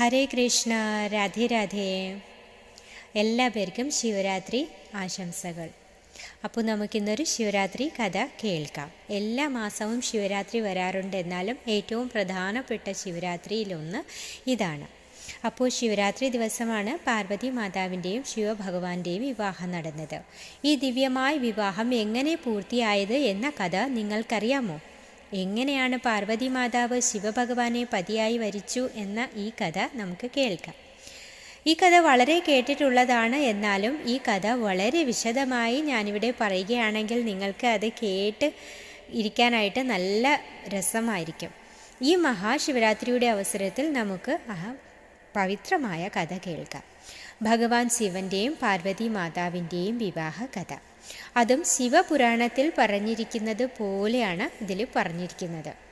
ഹരേ കൃഷ്ണ രാധേ രാധേ. എല്ലാ പേർക്കും ശിവരാത്രി ആശംസകൾ. അപ്പോൾ നമുക്കിന്നൊരു ശിവരാത്രി കഥ കേൾക്കാം. എല്ലാ മാസവും ശിവരാത്രി വരാറുണ്ട് എന്നാലും ഏറ്റവും പ്രധാനപ്പെട്ട ശിവരാത്രിയിലൊന്ന് ഇതാണ്. അപ്പോൾ ശിവരാത്രി ദിവസമാണ് പാർവതി മാതാവിന്റെയും ശിവഭഗവാന്റെയും വിവാഹം നടന്നത്. ഈ ദിവ്യമായ വിവാഹം എങ്ങനെ പൂർത്തിയായത് എന്ന കഥ നിങ്ങൾക്കറിയാമോ? എങ്ങനെയാണ് പാർവതി മാതാവ് ശിവഭഗവാനെ പതിയായി വരിച്ചു എന്ന ഈ കഥ നമുക്ക് കേൾക്കാം. ഈ കഥ വളരെ കേട്ടിട്ടുള്ളതാണ്. എന്നാലും ഈ കഥ വളരെ വിശദമായി ഞാനിവിടെ പറയുകയാണെങ്കിൽ നിങ്ങൾക്ക് അത് കേട്ട് ഇരിക്കാനായിട്ട് നല്ല രസമായിരിക്കും. ഈ മഹാശിവരാത്രിയുടെ അവസരത്തിൽ നമുക്ക് ആ പവിത്രമായ കഥ കേൾക്കാം. ഭഗവാൻ ശിവന്റെയും പാർവതി മാതാവിന്റെയും വിവാഹ കഥ. അതും ശിവപുരാണത്തിൽ പറഞ്ഞിരിക്കുന്നത് പോലെയാണ് ഇതിൽ പറഞ്ഞിരിക്കുന്നത്.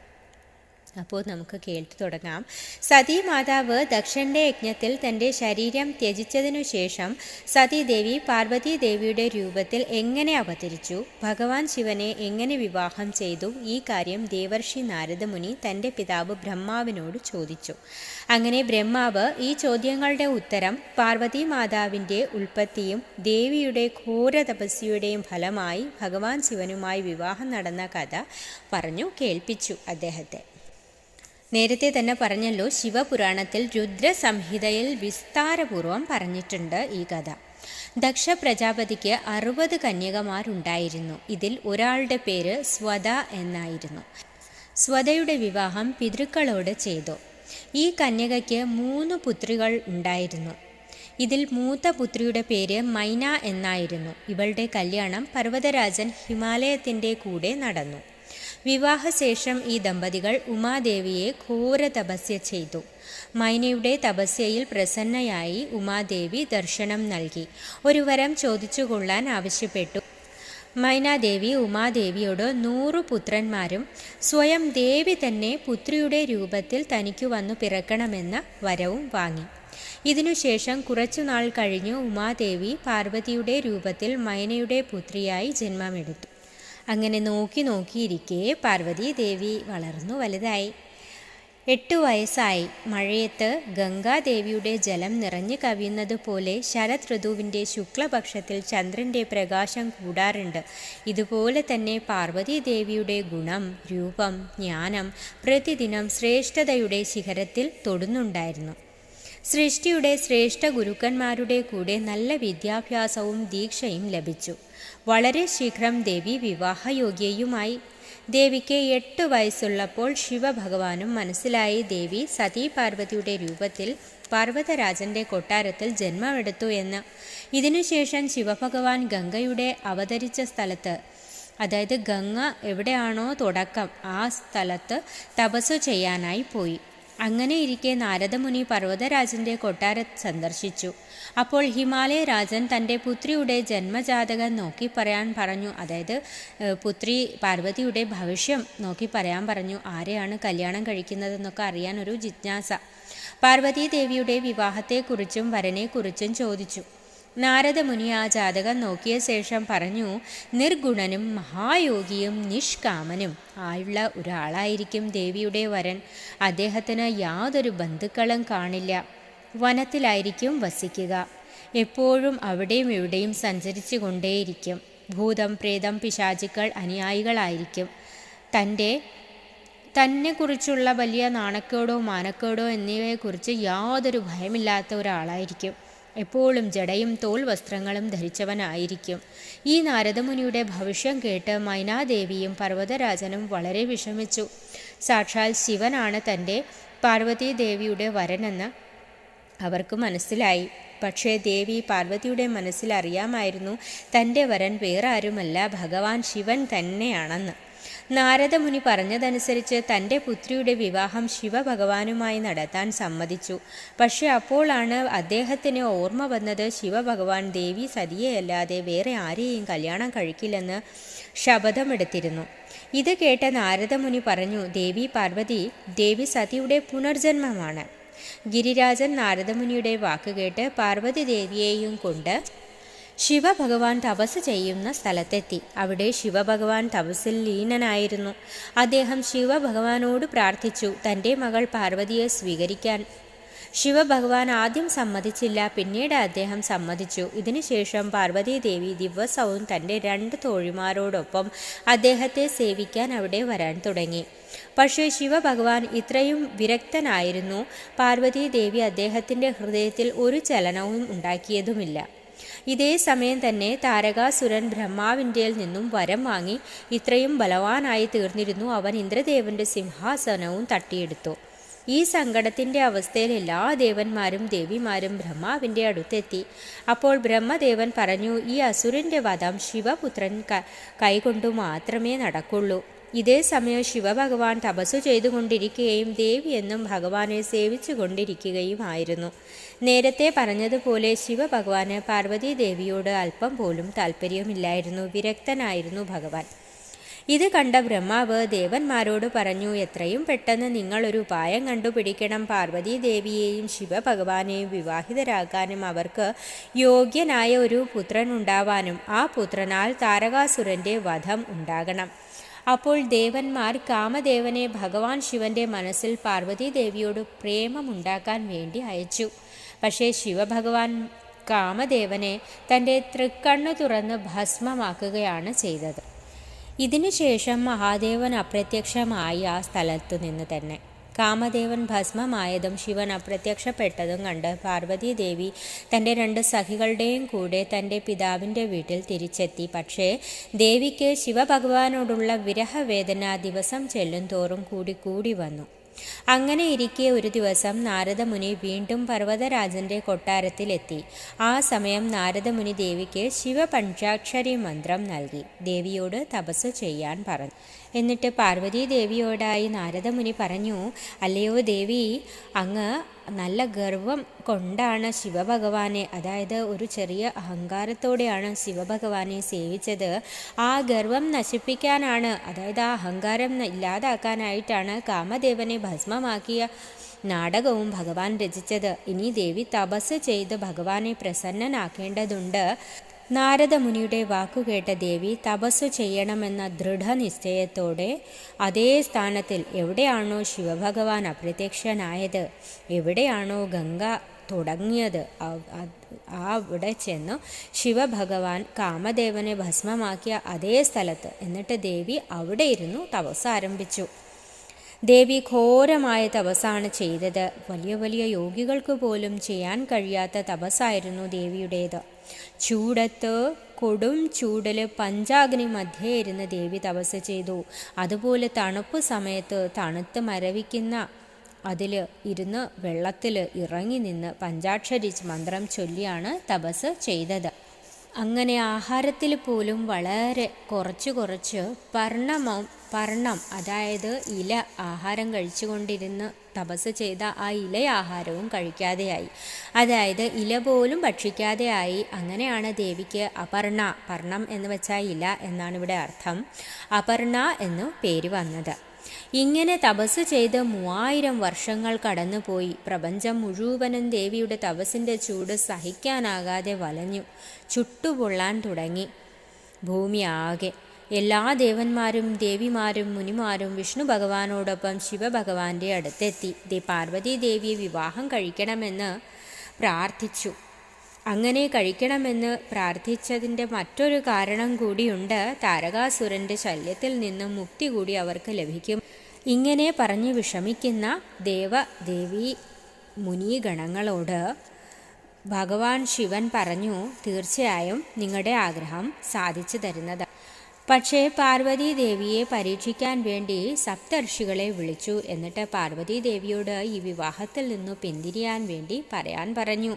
അപ്പോൾ നമുക്ക് കേട്ടു തുടങ്ങാം. സതീ മാതാവ് ദക്ഷന്റെ യജ്ഞത്തിൽ തന്റെ ശരീരം ത്യജിച്ചതിനു ശേഷം സതീദേവി പാർവതി ദേവിയുടെ രൂപത്തിൽ എങ്ങനെ അവതരിച്ചു? ഭഗവാൻ ശിവനെ എങ്ങനെ വിവാഹം ചെയ്തു? ഈ കാര്യം ദേവർഷി നാരദമുനി തന്റെ പിതാവ് ബ്രഹ്മാവിനോട് ചോദിച്ചു. അങ്ങനെ ബ്രഹ്മാവ് ഈ ചോദ്യങ്ങളുടെ ഉത്തരം പാർവതി മാതാവിന്റെ ഉൽപ്പത്തിയും ദേവിയുടെ ഘോര തപസ്യയുടെയും ഫലമായി ഭഗവാൻ ശിവനുമായി വിവാഹം നടന്ന കഥ പറഞ്ഞു കേൾപ്പിച്ചു അദ്ദേഹത്തെ. നേരത്തെ തന്നെ പറഞ്ഞല്ലോ ശിവപുരാണത്തിൽ രുദ്രസംഹിതയിൽ വിസ്താരപൂർവം പറഞ്ഞിട്ടുണ്ട് ഈ കഥ. ദക്ഷ പ്രജാപതിക്ക് അറുപത് കന്യകമാരുണ്ടായിരുന്നു. ഇതിൽ ഒരാളുടെ പേര് സ്വത എന്നായിരുന്നു. സ്വതയുടെ വിവാഹം പിതൃക്കളോട് ചെയ്തു. ഈ കന്യകയ്ക്ക് മൂന്ന് പുത്രികൾ ഉണ്ടായിരുന്നു. ഇതിൽ മൂത്ത പുത്രിയുടെ പേര് മൈന എന്നായിരുന്നു. ഇവളുടെ കല്യാണം പർവതരാജൻ ഹിമാലയത്തിന്റെ കൂടെ നടന്നു. വിവാഹശേഷം ഈ ദമ്പതികൾ ഉമാദേവിയെ ഘോര തപസ്യ ചെയ്തു. മൈനയുടെ തപസ്യയിൽ പ്രസന്നയായി ഉമാദേവി ദർശനം നൽകി. ഒരു വരം ചോദിച്ചുകൊള്ളാൻ ആവശ്യപ്പെട്ടു. മൈനാദേവി ഉമാദേവിയോട് നൂറു പുത്രന്മാരും സ്വയം ദേവി തന്നെ പുത്രിയുടെ രൂപത്തിൽ തനിക്കു വന്നു പിറക്കണമെന്ന വരവും വാങ്ങി. ഇതിനുശേഷം കുറച്ചുനാൾ കഴിഞ്ഞു ഉമാദേവി പാർവതിയുടെ രൂപത്തിൽ മൈനയുടെ പുത്രിയായി ജന്മമെടുത്തു. അങ്ങനെ നോക്കി നോക്കിയിരിക്കെ പാർവതി ദേവി വളർന്നു വലുതായി. എട്ട് വയസ്സായി. മഴയത്ത് ഗംഗാദേവിയുടെ ജലം നിറഞ്ഞു കവിയുന്നത് പോലെ ശരത് ഋതുവിന്റെ ശുക്ലപക്ഷത്തിൽ ചന്ദ്രന്റെ പ്രകാശം കൂടാറുണ്ട്. ഇതുപോലെ തന്നെ പാർവതി ദേവിയുടെ ഗുണം രൂപം ജ്ഞാനം പ്രതിദിനം ശ്രേഷ്ഠതയുടെ ശിഖരത്തിൽ തൊടുന്നുണ്ടായിരുന്നു. സൃഷ്ടിയുടെ ശ്രേഷ്ഠ ഗുരുക്കന്മാരുടെ കൂടെ നല്ല വിദ്യാഭ്യാസവും ദീക്ഷയും ലഭിച്ചു. വളരെ ശീഘ്രം ദേവി വിവാഹയോഗ്യയുമായി. ദേവിക്ക് എട്ട് വയസ്സുള്ളപ്പോൾ ശിവഭഗവാനും മനസ്സിലായി. ദേവി സതീ പാർവതിയുടെ രൂപത്തിൽ പാർവതരാജന്റെ കൊട്ടാരത്തിൽ ജന്മമെടുത്തു എന്ന്. ഇതിനുശേഷം ശിവഭഗവാൻ ഗംഗയുടെ അവതരിച്ച സ്ഥലത്ത് അതായത് ഗംഗ എവിടെയാണോ തുടക്കം ആ സ്ഥലത്ത് തപസ്സു ചെയ്യാനായി പോയി. അങ്ങനെ ഇരിക്കെ നാരദമുനി പർവതരാജന്റെ കൊട്ടാര സന്ദർശിച്ചു. അപ്പോൾ ഹിമാലയ രാജൻ തന്റെ പുത്രിയുടെ ജന്മജാതകം നോക്കി പറയാൻ പറഞ്ഞു. അതായത് പുത്രി പാർവതിയുടെ ഭവിഷ്യം നോക്കി പറയാൻ പറഞ്ഞു. ആരെയാണ് കല്യാണം കഴിക്കുന്നതെന്നൊക്കെ അറിയാൻ ഒരു ജിജ്ഞാസ. പാർവതി ദേവിയുടെ വിവാഹത്തെക്കുറിച്ചും വരനെക്കുറിച്ചും ചോദിച്ചു. നാരദമുനി ആ ജാതകം നോക്കിയ ശേഷം പറഞ്ഞു നിർഗുണനും മഹായോഗിയും നിഷ്കാമനും ആയുള്ള ഒരാളായിരിക്കും ദേവിയുടെ വരൻ. അദ്ദേഹത്തിന് യാതൊരു ബന്ധുക്കളും കാണില്ല. വനത്തിലായിരിക്കും വസിക്കുക. എപ്പോഴും അവിടെയും ഇവിടെയും സഞ്ചരിച്ചു കൊണ്ടേയിരിക്കും. ഭൂതം പ്രേതം പിശാചുക്കൾ അനുയായികളായിരിക്കും. തന്റെ തന്നെക്കുറിച്ചുള്ള വലിയ നാണക്കേടോ മാനക്കേടോ എന്നിവയെക്കുറിച്ച് യാതൊരു ഭയമില്ലാത്ത ഒരാളായിരിക്കും. എപ്പോഴും ജടയും തോൽ വസ്ത്രങ്ങളും ധരിച്ചവനായിരിക്കും. ഈ നാരദമുനിയുടെ ഭവിഷ്യം കേട്ട് മൈനാദേവിയും പർവതരാജനും വളരെ വിഷമിച്ചു. സാക്ഷാൽ ശിവനാണ് തന്റെ പാർവതീദേവിയുടെ വരനെന്ന് അവർക്ക് മനസ്സിലായി. പക്ഷേ ദേവി പാർവതിയുടെ മനസ്സിൽ അറിയാമായിരുന്നു തന്റെ വരൻ വേറാരുമല്ല ഭഗവാൻ ശിവൻ തന്നെയാണെന്ന്. നാരദമുനി പറഞ്ഞതനുസരിച്ച് തന്റെ പുത്രിയുടെ വിവാഹം ശിവഭഗവാനുമായി നടത്താൻ സമ്മതിച്ചു. പക്ഷെ അപ്പോഴാണ് അദ്ദേഹത്തിന് ഓർമ്മ വന്നത് ശിവഭഗവാൻ ദേവി സതിയെയല്ലാതെ വേറെ ആരെയും കല്യാണം കഴിക്കില്ലെന്ന് ശപഥമെടുത്തിരുന്നു. ഇത് കേട്ട നാരദമുനി പറഞ്ഞു ദേവി പാർവതി ദേവി സതിയുടെ പുനർജന്മമാണ്. ഗിരിരാജൻ നാരദമുനിയുടെ വാക്കുകേട്ട് പാർവതി ദേവിയെയും കൊണ്ട് ശിവഭഗവാൻ തപസ് ചെയ്യുന്ന സ്ഥലത്തെത്തി. അവിടെ ശിവഭഗവാൻ തപസ്സിൽ ലീനനായിരുന്നു. അദ്ദേഹം ശിവഭഗവാനോട് പ്രാർത്ഥിച്ചു തന്റെ മകൾ പാർവതിയെ സ്വീകരിക്കാൻ. ശിവഭഗവാൻ ആദ്യം സമ്മതിച്ചില്ല പിന്നീട് അദ്ദേഹം സമ്മതിച്ചു. ഇതിനുശേഷം പാർവതീദേവി ദിവസവും തന്റെ രണ്ട് തോഴിമാരോടൊപ്പം അദ്ദേഹത്തെ സേവിക്കാൻ അവിടെ വരാൻ തുടങ്ങി. പക്ഷേ ശിവഭഗവാൻ ഇത്രയും വിരക്തനായിരുന്നു പാർവതീദേവി അദ്ദേഹത്തിന്റെ ഹൃദയത്തിൽ ഒരു ചലനവും ഉണ്ടാക്കിയതുമില്ല. ഇതേ സമയം തന്നെ താരകാസുരൻ ബ്രഹ്മാവിന്റെ നിന്നും വരം വാങ്ങി ഇത്രയും ബലവാനായി തീർന്നിരുന്നു. അവൻ ഇന്ദ്രദേവന്റെ സിംഹാസനവും തട്ടിയെടുത്തു. ഈ സങ്കടത്തിന്റെ അവസ്ഥയിൽ എല്ലാ ദേവന്മാരും ദേവിമാരും ബ്രഹ്മാവിന്റെ അടുത്തെത്തി. അപ്പോൾ ബ്രഹ്മദേവൻ പറഞ്ഞു ഈ അസുരന്റെ വധം ശിവപുത്രൻ കൈകൊണ്ടു മാത്രമേ നടക്കുള്ളൂ. ഇതേ സമയം ശിവഭഗവാൻ തപസ്സു ചെയ്തുകൊണ്ടിരിക്കുകയും ദേവി എന്നും ഭഗവാനെ സേവിച്ചു കൊണ്ടിരിക്കുകയുമായിരുന്നു നേരത്തെ പറഞ്ഞതുപോലെ ശിവഭഗവാന് പാർവതി ദേവിയോട് അല്പം പോലും താല്പര്യമില്ലായിരുന്നു വിരക്തനായിരുന്നു ഭഗവാൻ. ഇത് കണ്ട ബ്രഹ്മാവ് ദേവന്മാരോട് പറഞ്ഞു എത്രയും പെട്ടെന്ന് നിങ്ങളൊരു ഉപായം കണ്ടുപിടിക്കണം. പാർവതി ദേവിയെയും ശിവഭഗവാനെയും വിവാഹിതരാക്കാനും അവർക്ക് യോഗ്യനായ ഒരു പുത്രൻ ഉണ്ടാവാനും ആ പുത്രനാൽ താരകാസുരന്റെ വധം ഉണ്ടാകണം. അപ്പോൾ ദേവന്മാർ കാമദേവനെ ഭഗവാൻ ശിവന്റെ മനസ്സിൽ പാർവതി ദേവിയോട് പ്രേമമുണ്ടാക്കാൻ വേണ്ടി അയച്ചു. പക്ഷേ ശിവഭഗവാൻ കാമദേവനെ തന്റെ തൃക്കണ്ണു തുറന്ന് ഭസ്മമാക്കുകയാണ് ചെയ്തത്. ഇതിനുശേഷം മഹാദേവൻ അപ്രത്യക്ഷമായി ആ സ്ഥലത്തു നിന്ന് തന്നെ കാമദേവൻ ഭസ്മമായതും ശിവൻ അപ്രത്യക്ഷപ്പെട്ടതും കണ്ട് പാർവതീദേവി തന്റെ രണ്ട് സഖികളുടെയും കൂടെ തന്റെ പിതാവിന്റെ വീട്ടിൽ തിരിച്ചെത്തി. പക്ഷേ ദേവിക്ക് ശിവഭഗവാനോടുള്ള വിരഹവേദന ദിവസം ചെല്ലും തോറും കൂടി കൂടി വന്നു. അങ്ങനെ ഇരിക്കെ ഒരു ദിവസം നാരദമുനി വീണ്ടും പർവതരാജന്റെ കൊട്ടാരത്തിലെത്തി. ആ സമയം നാരദമുനി ദേവിക്ക് ശിവപഞ്ചാക്ഷരി മന്ത്രം നൽകി. ദേവിയോട് തപസ് ചെയ്യാൻ പറഞ്ഞു. എന്നിട്ട് പാർവതി ദേവിയോടായി നാരദമുനി പറഞ്ഞു അല്ലയോ ദേവി അങ്ങ് നല്ല ഗർവം കൊണ്ടാണ് ശിവഭഗവാനെ അതായത് ഒരു ചെറിയ അഹങ്കാരത്തോടെയാണ് ശിവഭഗവാനെ സേവിച്ചത്. ആ ഗർവം നശിപ്പിക്കാനാണ് അതായത് ആ അഹങ്കാരം ഇല്ലാതാക്കാനായിട്ടാണ് കാമദേവനെ ഭസ്മമാക്കിയ നാടകവും ഭഗവാൻ രചിച്ചത്. ഇനി ദേവി തപസ് ചെയ്ത് ഭഗവാനെ പ്രസന്നനാക്കേണ്ടതുണ്ട്. നാരദമുനിയുടെ വാക്കുകേട്ട ദേവി തപസ്സു ചെയ്യണമെന്ന ദൃഢനിശ്ചയത്തോടെ അതേ സ്ഥാനത്തിൽ എവിടെയാണോ ശിവഭഗവാൻ അപ്രത്യക്ഷനായത് എവിടെയാണോ ഗംഗ തുടങ്ങിയത് അവിടെ ചെന്ന് ശിവഭഗവാൻ കാമദേവനെ ഭസ്മമാക്കിയ അതേ സ്ഥലത്ത് എന്നിട്ട് ദേവി അവിടെ ഇരുന്നു തപസ് ആരംഭിച്ചു. ദേവി ഘോരമായ തപസ്സാണ് ചെയ്തത്. വലിയ വലിയ യോഗികൾക്ക് പോലും ചെയ്യാൻ കഴിയാത്ത തപസ്സായിരുന്നു ദേവിയുടേത്. ചൂടത്ത് കൊടും ചൂടിൽ പഞ്ചാഗ്നി മധ്യേ ഇരുന്ന് ദേവി തപസ് ചെയ്തു. അതുപോലെ തണുപ്പ് സമയത്ത് തണുത്ത് മരവിക്കുന്ന അതിൽ ഇരുന്ന് വെള്ളത്തിൽ ഇറങ്ങി നിന്ന് പഞ്ചാക്ഷരി മന്ത്രം ചൊല്ലിയാണ് തപസ് ചെയ്തത്. അങ്ങനെ ആഹാരത്തിൽ പോലും വളരെ കുറച്ച് കുറച്ച് പർണമം പർണം അതായത് ഇല ആഹാരം കഴിച്ചുകൊണ്ടിരുന്ന് തപസ് ചെയ്ത ആ ഇല ആഹാരവും കഴിക്കാതെയായി. അതായത് ഇല പോലും ഭക്ഷിക്കാതെയായി. അങ്ങനെയാണ് ദേവിക്ക് അപർണ പർണം എന്ന് വെച്ചാൽ ഇല എന്നാണ് ഇവിടെ അർത്ഥം. അപർണ എന്നു പേര് വന്നത്. ഇങ്ങനെ തപസ് ചെയ്ത് മൂവായിരം വർഷങ്ങൾ കടന്നുപോയി. പ്രപഞ്ചം മുഴുവനും ദേവിയുടെ തപസ്സിന്റെ ചൂട് സഹിക്കാനാകാതെ വലഞ്ഞു ചുട്ടുപൊള്ളാൻ തുടങ്ങി. ഭൂമി ആകെ. എല്ലാ ദേവന്മാരും ദേവിമാരും മുനിമാരും വിഷ്ണു ഭഗവാനോടൊപ്പം ശിവഭഗവാന്റെ അടുത്തെത്തി. പാർവതി ദേവിയെ വിവാഹം കഴിക്കണമെന്ന് പ്രാർത്ഥിച്ചു. അങ്ങനെ കഴിക്കണമെന്ന് പ്രാർത്ഥിച്ചതിന്റെ മറ്റൊരു കാരണം കൂടിയുണ്ട് താരകാസുരന്റെ ശല്യത്തിൽ നിന്നും മുക്തി കൂടി അവർക്ക് ലഭിക്കും. ഇങ്ങനെ പറഞ്ഞ് വിഷമിക്കുന്ന ദേവ ദേവി മുനിഗണങ്ങളോട് ഭഗവാൻ ശിവൻ പറഞ്ഞു തീർച്ചയായും നിങ്ങളുടെ ആഗ്രഹം സാധിച്ചു തരുന്നത്. പക്ഷേ പാർവതി ദേവിയെ പരീക്ഷിക്കാൻ വേണ്ടി സപ്തർഷികളെ വിളിച്ചു. എന്നിട്ട് പാർവതി ദേവിയോട് ഈ വിവാഹത്തിൽ നിന്നു പിന്തിരിയാൻ വേണ്ടി പറയാൻ പറഞ്ഞു.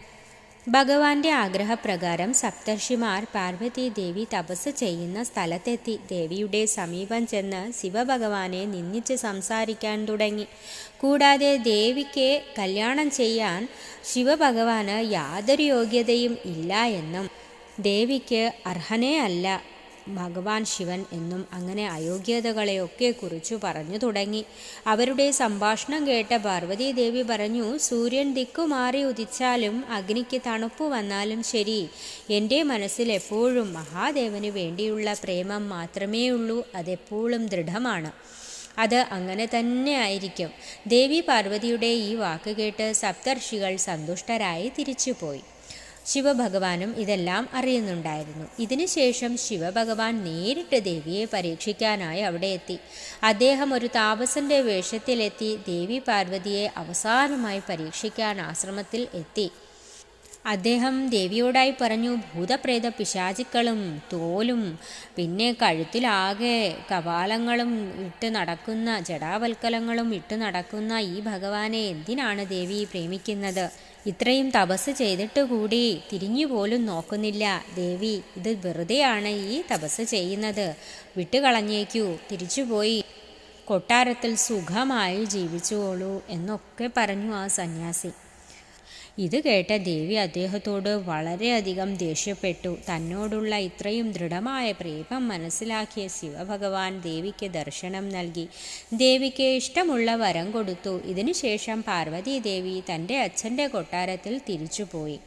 ഭഗവാന്റെ ആഗ്രഹപ്രകാരം സപ്തർഷിമാർ പാർവതി ദേവി തപസ് ചെയ്യുന്ന സ്ഥലത്തെത്തി ദേവിയുടെ സമീപം ചെന്ന് ശിവഭഗവാനെ നിന്ദിച്ച് സംസാരിക്കാൻ തുടങ്ങി. കൂടാതെ ദേവിക്ക് കല്യാണം ചെയ്യാൻ ശിവഭഗവാന് യാതൊരു യോഗ്യതയും ഇല്ല എന്നും ദേവിക്ക് അർഹനേ അല്ല. ഭഗവാൻ ശിവൻ എന്നും അങ്ങനെ അയോഗ്യതകളെയൊക്കെ കുറിച്ചു പറഞ്ഞു തുടങ്ങി. അവരുടെ സംഭാഷണം കേട്ട പാർവതീദേവി പറഞ്ഞു സൂര്യൻ ദിക്കുമാറി ഉദിച്ചാലും അഗ്നിക്ക് തണുപ്പ് വന്നാലും ശരി. എന്റെ മനസ്സിൽ എപ്പോഴും മഹാദേവന് വേണ്ടിയുള്ള പ്രേമം മാത്രമേ ഉള്ളൂ അതെപ്പോഴും ദൃഢമാണ്. അത് അങ്ങനെ തന്നെ ആയിരിക്കും. ദേവി പാർവതിയുടെ ഈ വാക്ക് കേട്ട് സപ്തർഷികൾ സന്തുഷ്ടരായി തിരിച്ചുപോയി. ശിവഭഗവാനും ഇതെല്ലാം അറിയുന്നുണ്ടായിരുന്നു. ഇതിനുശേഷം ശിവഭഗവാൻ നേരിട്ട് ദേവിയെ പരീക്ഷിക്കാനായി അവിടെ എത്തി. അദ്ദേഹം ഒരു താപസന്റെ വേഷത്തിലെത്തി. ദേവി പാർവതിയെ അവസാനമായി പരീക്ഷിക്കാൻ ആശ്രമത്തിൽ എത്തി. അദ്ദേഹം ദേവിയോടായി പറഞ്ഞു ഭൂതപ്രേത പിശാചുക്കളും തോലും പിന്നെ കഴുത്തിലാകെ കപാലങ്ങളും ഇട്ട് നടക്കുന്ന ജടാവൽക്കലങ്ങളും ഇട്ട് നടക്കുന്ന ഈ ഭഗവാനെ എന്തിനാണ് ദേവി പ്രേമിക്കുന്നത്? ഇത്രയും തപസ് ചെയ്തിട്ട് കൂടി തിരിഞ്ഞു പോലും നോക്കുന്നില്ല. ദേവി ഇത് വെറുതെയാണ് ഈ തപസ് ചെയ്യുന്നത്. വിട്ടുകളഞ്ഞേക്കൂ. തിരിച്ചുപോയി കൊട്ടാരത്തിൽ സുഖമായി ജീവിച്ചോളൂ എന്നൊക്കെ പറഞ്ഞു ആ സന്യാസി. ഇത് കേട്ട ദേവി അദ്ദേഹത്തോട് വളരെയധികം ദേഷ്യപ്പെട്ടു. തന്നോടുള്ള ഇത്രയും ദൃഢമായ പ്രേമം മനസ്സിലാക്കിയ ശിവഭഗവാൻ ദേവിക്ക് ദർശനം നൽകി. ദേവിക്ക് ഇഷ്ടമുള്ള വരം കൊടുത്തു. ഇതിനുശേഷം പാർവതീദേവി തന്റെ അച്ഛന്റെ കൊട്ടാരത്തിൽ തിരിച്ചുപോയി.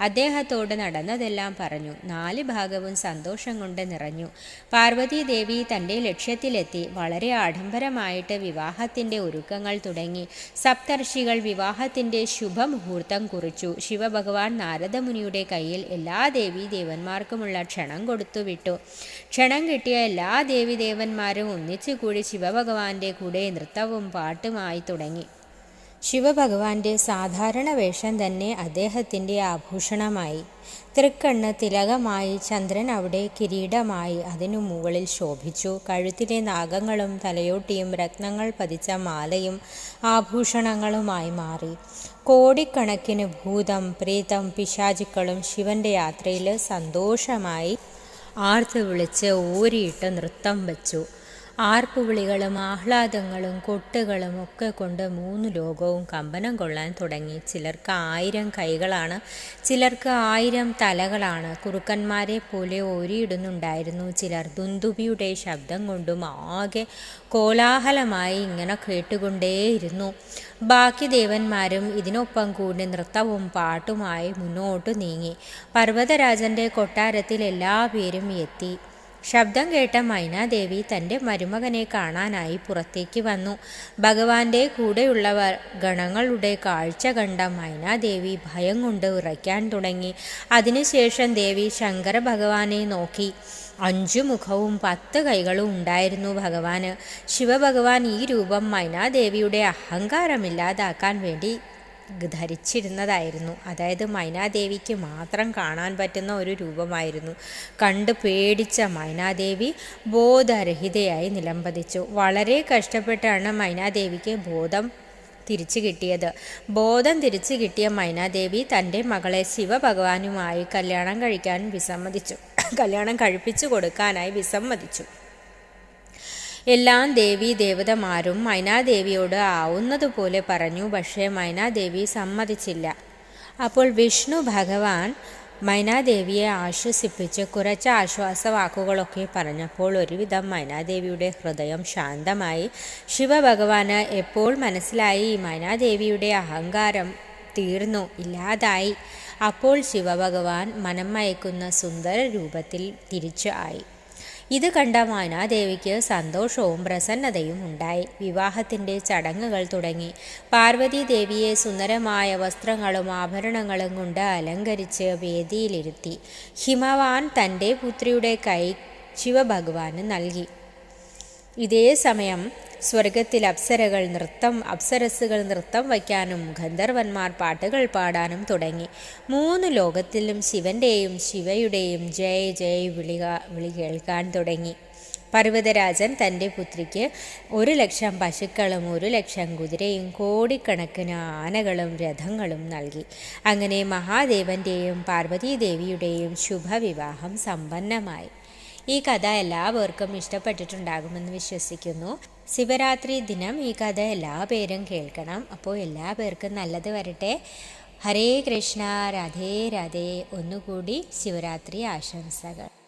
അദ്ദേഹത്തോട് നടന്നതെല്ലാം പറഞ്ഞു. നാല് ഭാഗവും സന്തോഷം കൊണ്ട് നിറഞ്ഞു. പാർവതീദേവി തന്റെ ലക്ഷ്യത്തിലെത്തി. വളരെ ആഡംബരമായിട്ട് വിവാഹത്തിന്റെ ഒരുക്കങ്ങൾ തുടങ്ങി. സപ്തർഷികൾ വിവാഹത്തിന്റെ ശുഭമുഹൂർത്തം കുറിച്ചു. ശിവഭഗവാൻ നാരദമുനിയുടെ കയ്യിൽ എല്ലാ ദേവീദേവന്മാർക്കുമുള്ള ക്ഷണം കൊടുത്തുവിട്ടു ക്ഷണം കിട്ടിയ എല്ലാ ദേവീദേവന്മാരും ഒന്നിച്ചുകൂടി ശിവഭഗവാന്റെ കൂടെ നൃത്തവും പാട്ടുമായി തുടങ്ങി. ശിവഭഗവാന്റെ സാധാരണ വേഷം തന്നെ അദ്ദേഹത്തിന്റെ ആഭൂഷണമായി. തൃക്കണ്ണ് തിലകമായി ചന്ദ്രൻ അവിടെ കിരീടമായി അതിനു മുകളിൽ ശോഭിച്ചു. കഴുത്തിലെ നാഗങ്ങളും തലയോട്ടിയും രത്നങ്ങൾ പതിച്ച മാലയും ആഭൂഷണങ്ങളുമായി മാറി. കോടിക്കണക്കിന് ഭൂതം പ്രീതം പിശാചുക്കളും ശിവന്റെ യാത്രയിൽ സന്തോഷമായി ആർത്ത് വിളിച്ച് ഊരിയിട്ട് നൃത്തം വച്ചു. ആർപ്പുവിളികളും ആഹ്ലാദങ്ങളും കൊട്ടുകളും ഒക്കെ കൊണ്ട് മൂന്ന് ലോകവും കമ്പനം കൊള്ളാൻ തുടങ്ങി. ചിലർക്ക് ആയിരം കൈകളാണ് ചിലർക്ക് ആയിരം തലകളാണ്. കുറുക്കന്മാരെ പോലെ ഓരിയിടുന്നുണ്ടായിരുന്നു. ചിലർ ദുന്ദുബിയുടെ ശബ്ദം കൊണ്ടും ആകെ കോലാഹലമായി ഇങ്ങനെ കേട്ടുകൊണ്ടേയിരുന്നു. ബാക്കി ദേവന്മാരും ഇതിനൊപ്പം കൂടി നൃത്തവും പാട്ടുമായി മുന്നോട്ട് നീങ്ങി. പർവതരാജന്റെ കൊട്ടാരത്തിൽ എല്ലാ പേരും എത്തി. ശബ്ദം കേട്ട മൈനാദേവി തന്റെ മരുമകനെ കാണാനായി പുറത്തേക്ക് വന്നു. ഭഗവാന്റെ കൂടെയുള്ളവർ ഗണങ്ങളുടെ കാഴ്ച കണ്ട മൈനാദേവി ഭയം കൊണ്ട് ഉറയ്ക്കാൻ തുടങ്ങി. അതിനുശേഷം ദേവി ശങ്കര ഭഗവാനെ നോക്കി. അഞ്ചു മുഖവും പത്ത് കൈകളും ഉണ്ടായിരുന്നു ഭഗവാന്. ശിവഭഗവാൻ ഈ രൂപം മൈനാദേവിയുടെ അഹങ്കാരമില്ലാതാക്കാൻ വേണ്ടി ധരിച്ചിരുന്നതായിരുന്നു. അതായത് മൈനാദേവിക്ക് മാത്രം കാണാൻ പറ്റുന്ന ഒരു രൂപമായിരുന്നു. കണ്ട് പേടിച്ച മൈനാദേവി ബോധരഹിതയായി നിലംപതിച്ചു. വളരെ കഷ്ടപ്പെട്ടാണ് മൈനാദേവിക്ക് ബോധം തിരിച്ചു കിട്ടിയത്. ബോധം തിരിച്ചു കിട്ടിയ മൈനാദേവി തന്റെ മകളെ ശിവഭഗവാനുമായി കല്യാണം കഴിക്കാൻ വിസമ്മതിച്ചു. കല്യാണം കഴിപ്പിച്ചു കൊടുക്കാനായി വിസമ്മതിച്ചു. എല്ലാം ദേവി ദേവതമാരും മൈനാദേവിയോട് ആവുന്നതുപോലെ പറഞ്ഞു പക്ഷേ മൈനാദേവി സമ്മതിച്ചില്ല. അപ്പോൾ വിഷ്ണു ഭഗവാൻ മൈനാദേവിയെ ആശ്വസിപ്പിച്ച് കുറച്ച് ആശ്വാസ വാക്കുകളൊക്കെ പറഞ്ഞപ്പോൾ ഒരുവിധം മൈനാദേവിയുടെ ഹൃദയം ശാന്തമായി. ശിവഭഗവാന് എപ്പോൾ മനസ്സിലായി? മൈനാദേവിയുടെ അഹങ്കാരം തീർന്നു ഇല്ലാതായി. അപ്പോൾ ശിവഭഗവാൻ മനം മയക്കുന്ന സുന്ദര രൂപത്തിൽ തിരിച്ചു ആയി. ഇത് കണ്ട മാനാദേവിക്ക് സന്തോഷവും പ്രസന്നതയും ഉണ്ടായി. വിവാഹത്തിന്റെ ചടങ്ങുകൾ തുടങ്ങി. പാർവതി ദേവിയെ സുന്ദരമായ വസ്ത്രങ്ങളും ആഭരണങ്ങളും കൊണ്ട് അലങ്കരിച്ച് വേദിയിലിരുത്തി. ഹിമവാൻ തന്റെ പുത്രിയുടെ കൈ ശിവഭഗവാന് നൽകി. ഇതേ സമയം സ്വർഗത്തിൽ അപ്സരകൾ നൃത്തം അപ്സരസ്സുകൾ നൃത്തം വയ്ക്കാനും ഗന്ധർവന്മാർ പാട്ടുകൾ പാടാനും തുടങ്ങി. മൂന്ന് ലോകത്തിലും ശിവന്റെയും ശിവയുടെയും ജയ ജയ വിളിക വിളി കേൾക്കാൻ തുടങ്ങി. പർവതരാജൻ തന്റെ പുത്രിക്ക് ഒരു ലക്ഷം പശുക്കളും ഒരു ലക്ഷം കുതിരയും കോടിക്കണക്കിന് ആനകളും രഥങ്ങളും നൽകി. അങ്ങനെ മഹാദേവന്റെയും പാർവതീദേവിയുടെയും ശുഭവിവാഹം സമ്പന്നമായി. ഈ കഥ എല്ലാവർക്കും ഇഷ്ടപ്പെട്ടിട്ടുണ്ടാകുമെന്ന് വിശ്വസിക്കുന്നു. ശിവരാത്രി ദിനം ഈ കഥ എല്ലാ പേരും കേൾക്കണം. അപ്പോൾ എല്ലാ പേർക്കും നല്ലത് വരട്ടെ. ഹരേ കൃഷ്ണ രാധേ രാധേ. ഒന്നുകൂടി ശിവരാത്രി ആശംസകൾ.